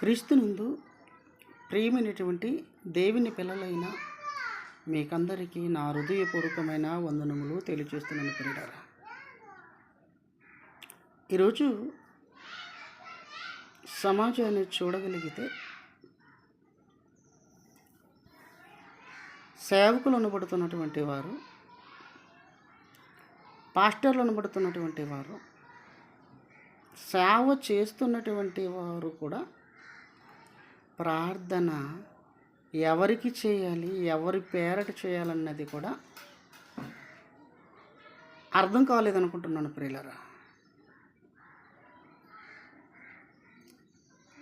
క్రీస్తునందు ప్రియమైనటువంటి దేవుని పిల్లలైన మీకందరికీ నా హృదయపూర్వకమైన వందనములు తెలియజేస్తున్నాను ప్రియులారా. ఈరోజు సమాజాన్ని చూడగలిగితే సేవకులు అనబడుతున్నటువంటి వారు పాస్టర్లు అనబడుతున్నటువంటి వారు సేవ చేస్తున్నటువంటి వారు కూడా ప్రార్థన ఎవరికి చేయాలి ఎవరి పేరట చేయాలన్నది కూడా అర్థం కాలేదనుకుంటున్నాను ప్రియులరా.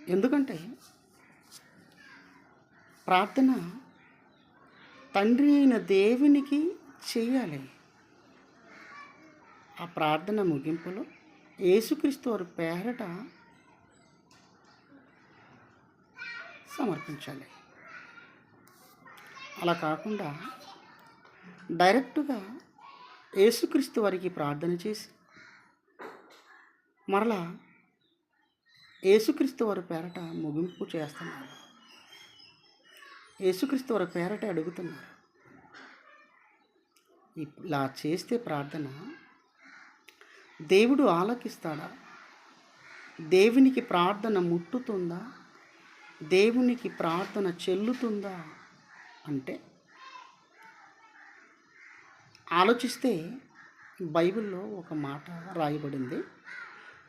ఎందుకంటే ప్రార్థన తండ్రి అయిన దేవునికి చేయాలి. ఆ ప్రార్థన ముగింపులో యేసుక్రీస్తు వారి పేరట సమర్పించాలి. అలా కాకుండా డైరెక్ట్గా యేసుక్రీస్తు వారికి ప్రార్థన చేసి మరలా యేసుక్రీస్తు వారి పేరట ముగింపు చేస్తున్నారు. యేసుక్రీస్తు వారి పేరట అడుగుతున్నారు. ఇలా చేస్తే ప్రార్థన దేవుడు ఆలకిస్తాడా? దేవునికి ప్రార్థన ముట్టుతుందా? దేవునికి ప్రార్థన చెల్లుతుందా అంటే ఆలోచిస్తే బైబిల్లో ఒక మాట రాయబడింది.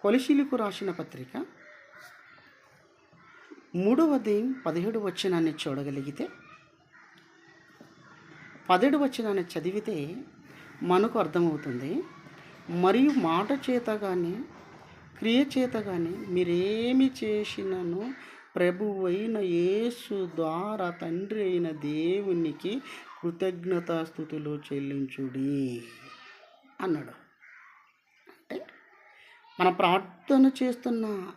కొలిశీలకు రాసిన పత్రిక మూడవది పదిహేడు వచనాన్ని చూడగలిగితే పదిహేడు వచనాన్ని చదివితే మనకు అర్థమవుతుంది మరియు మాట చేత కానీ క్రియ చేత కానీ మీరేమి చేసినను ప్రభు అయిన యేసు ద్వారా తండ్రి అయిన దేవునికి కృతజ్ఞతాస్థుతులు చెల్లించుడి అన్నాడు. అంటే మన ప్రార్థన చేస్తున్న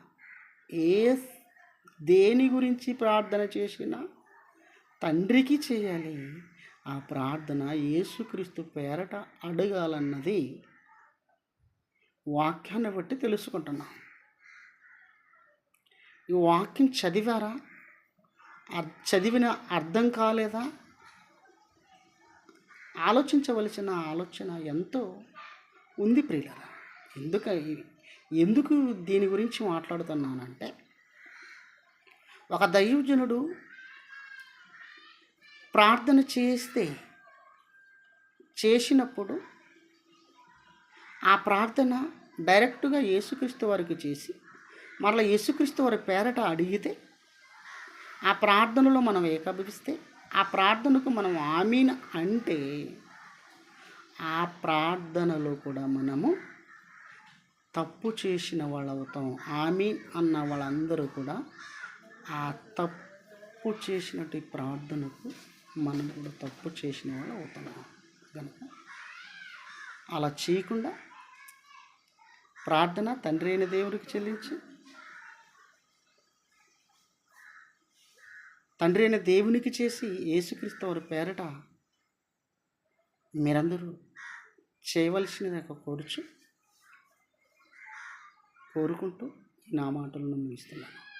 ఏ దేని గురించి ప్రార్థన చేసినా తండ్రికి చేయాలి. ఆ ప్రార్థన యేసుక్రీస్తు పేరట అడగాలన్నది వాక్యాన్ని బట్టి తెలుసుకుంటున్నాం. ఈ వాక్యం చదివారా? చదివిన అర్థం కాలేదా? ఆలోచించవలసిన ఆలోచన ఎంతో ఉంది ప్రియులరా. ఎందుక ఎందుకు దీని గురించి మాట్లాడుతున్నానంటే ఒక దైవజనుడు ప్రార్థన చేస్తే చేసినప్పుడు ఆ ప్రార్థన డైరెక్ట్గా యేసుక్రీస్తు వారికి చేసి మరలా యేసుక్రీస్తు వారి పేరట అడిగితే ఆ ప్రార్థనలో మనం ఏకభవిస్తే ఆ ప్రార్థనకు మనం ఆమీన్ అంటే ఆ ప్రార్థనలో కూడా మనము తప్పు చేసిన వాళ్ళవుతాం ఆమీన్ అన్న వాళ్ళందరూ కూడా ఆ తప్పు చేసినట్టు ప్రార్థనకు మనం కూడా తప్పు చేసిన వాళ్ళు అవుతున్నాం కనుక అలా చేయకుండా ప్రార్థన తండ్రి అయిన దేవుడికి చెల్లించి తండ్రి అయిన దేవునికి చేసి యేసుక్రీస్తు వారి పేరట మీరందరూ చేయవలసినది ఒక కోరుచు కోరుకుంటూ నా మాటలను ముగిస్తున్నాను.